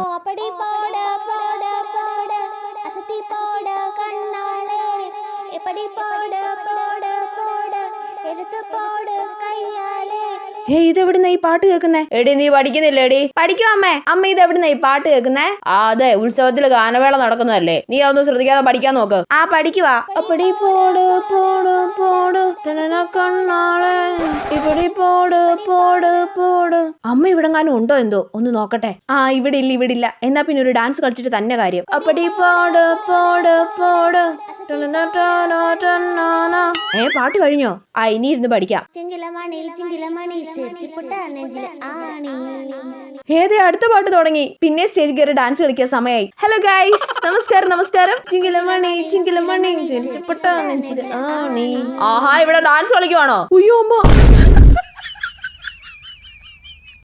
ഓപ്പടി പോട പോട പോട അസത്തി പോട കണ്ണാളെ. എപ്പടി പോട പോട പോട എടുത്തു പോട കയ്യാലെ. ഹേ ഇതെവിടുന്ന ഈ പാട്ട് കേൾക്കുന്നേ? എടി നീ പഠിക്കുന്നില്ല എടി? പഠിക്കും അമ്മേ. അമ്മ ഇത് എവിടുന്ന ഈ പാട്ട് കേൾക്കുന്നേ? ആ അതെ ഉത്സവത്തിൽ ഗാനവേള നടക്കുന്നതല്ലേ. നീ അതൊന്നും ശ്രദ്ധിക്കാതെ പഠിക്കാൻ നോക്ക്. ആ പഠിക്കുവാ അപ്പടി പോട് പോട് പോട് കണ്ണാളെ. ഇപ്പടി പോട് പോട് അമ്മ ഇവിടെങ്ങാനും ഉണ്ടോ എന്തോ? ഒന്ന് നോക്കട്ടെ. ആ ഇവിടെ ഇല്ല ഇവിടെ ഇല്ല എന്നാ പിന്നെ ഒരു ഡാൻസ് കളിച്ചിട്ട് തന്നെ കാര്യം. അപ്പടി പോട് പോട് പോട്. ഏ പാട്ട് കഴിഞ്ഞോ? ആ ഇനി ഇരുന്ന് പഠിക്കാം. ഏതേ അടുത്ത പാട്ട് തുടങ്ങി. പിന്നെ സ്റ്റേജ് കയറി ഡാൻസ് കളിക്കാൻ സമയമായി ഹലോ ഗൈസ് നമസ്കാരം നമസ്കാരം. ചിങ്കിലമണി ചിങ്കിലമണി. ആഹാ ഇവിടെ ഡാൻസ് കളിക്കുവാണോ? അയ്യോ അമ്മ.